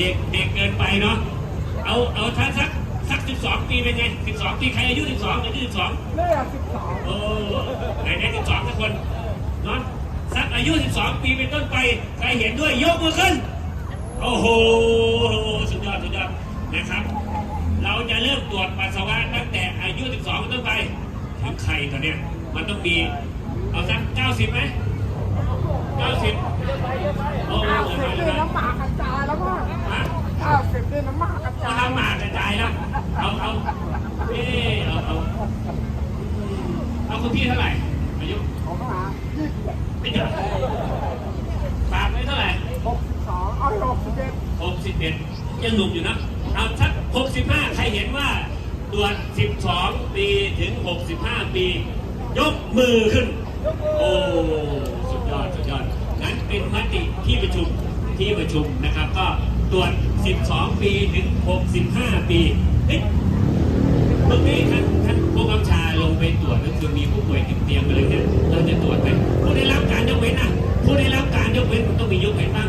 เด็กเด็กเกินไปเนาะเอาเอาถ้าสักสักสิบสองปีเป็นไงสิบสองปีใครอายุสิบสองอายุสิบสองเลือกสิบสองโอ้ไหนไหนสิบสองทุกคนเนาะสักอายุสิบสองปีเป็นต้นไปใครเห็นด้วยยกมือขึ้นโอ้โหสุดยอดสุดยอดนะครับ เราจะเริ่มตรวจปัสสาวะตั้งแต่อายุ 12เป็นต้นไปถึงไข่ตัวเนี้ยมันต้องมีเอาสัก90ไหม90โอ้โห พี่เท่าไหร่อายุผมหายี่สิบไม่เยอะฝากไว้เท่าไหร่หกสิบสองเอาหกสิบเอ็ด61ยังหนุ่มอยู่นะเอาสัก65ใครเห็นว่าตรวจ12ปีถึง65ปี ยกมือขึ้น โอ้สุดยอดสุดยอดงั้นเป็นมติที่ประชุมที่ประชุมนะครับ ก็ตรวจ 12 ปีถึง 65 ปีเฮ้ยเมื่อกี้ท่านท่าน คือมีผู้ป่วยติดเตียงมาเลยเนี่ยเราจะตรวจไหมผู้ได้รับการยกเว้นนะผู้ได้รับการยกเว้นมันต้องมียกเว้นบ้าง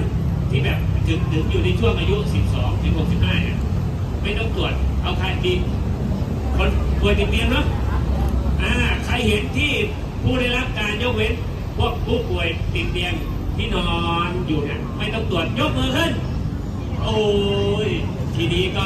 ที่แบบถึงถึงอยู่ในช่วงอายุ 12 ถึง 65เนี่ยไม่ต้องตรวจเอาใครดีคนป่วยติดเตียงเนาะอ่าใครเห็นที่ผู้ได้รับการยกเว้นพวกผู้ป่วยติดเตียงที่นอนอยู่เนี่ยไม่ต้องตรวจยกมือขึ้น โอ้ยทีนี้ก็